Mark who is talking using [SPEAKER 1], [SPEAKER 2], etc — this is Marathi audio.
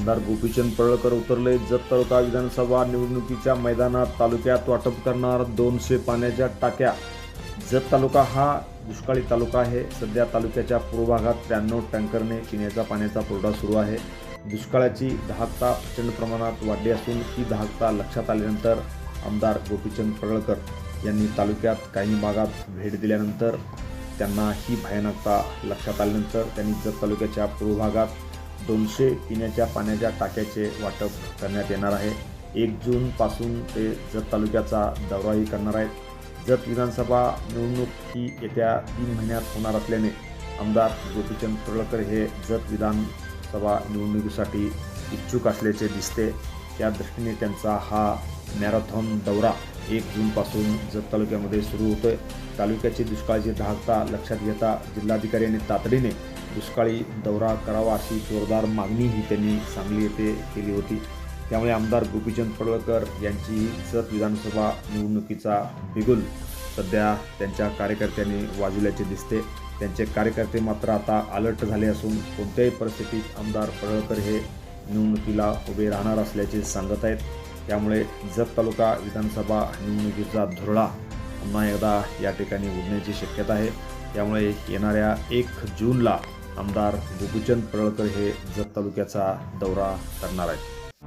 [SPEAKER 1] आमदार गोपीचंद पडळकर उतरले. जत तालुका विधानसभा निवडणुकीच्या मैदानात तालुक्यात वाटप करणार दोनशे पाण्याच्या टाक्या. जत तालुका हा दुष्काळी तालुका आहे. सध्या तालुक्याच्या पूर्वभागात त्र्याण्णव टँकरने पिण्याच्या पाण्याचा पुरवठा सुरू आहे. दुष्काळाची दहाकता प्रचंड प्रमाणात वाढली असून ही दहाकता लक्षात आल्यानंतर आमदार गोपीचंद पडळकर यांनी तालुक्यात काही भागात भेट दिल्यानंतर त्यांना ही भयानकता लक्षात आल्यानंतर त्यांनी जत तालुक्याच्या पूर्व भागात दोनशे पिण्याच्या पाण्याच्या टाक्याचे वाटप करण्यात येणार आहे. एक जूनपासून ते जत तालुक्याचा दौराही करणार आहेत. जत विधानसभा निवडणूक ही येत्या तीन महिन्यात होणार असल्याने आमदार गोपीचंद पडळकर हे जत विधानसभा निवडणुकीसाठी इच्छुक असल्याचे दिसते. त्या दृष्टीने त्यांचा हा मॅरेथॉन दौरा एक जूनपासून जत तालुक्यामध्ये सुरू होतोय. तालुक्याची दुष्काळाची धाकता लक्षात घेता जिल्हाधिकारी यांनी तातडीने दुष्काळी दौरा करावा अशी जोरदार मागणीही त्यांनी सांगली येथे केली होती. त्यामुळे आमदार गोपीचंद पडळकर यांची जत विधानसभा निवडणुकीचा बिगुल सध्या त्यांच्या कार्यकर्त्यांनी वाजवल्याचे दिसते. त्यांचे कार्यकर्ते मात्र आता अलर्ट झाले असून कोणत्याही परिस्थितीत आमदार पडळकर हे निवडणुकीला उभे राहणार असल्याचे सांगत आहेत. त्यामुळे जत तालुका विधानसभा निवडणुकीचा धुरळा पुन्हा एकदा या ठिकाणी उडण्याची शक्यता आहे. त्यामुळे येणाऱ्या एक जूनला आमदार गोपीचंद पळकर हे जत तालुक्याचा दौरा करणार आहेत.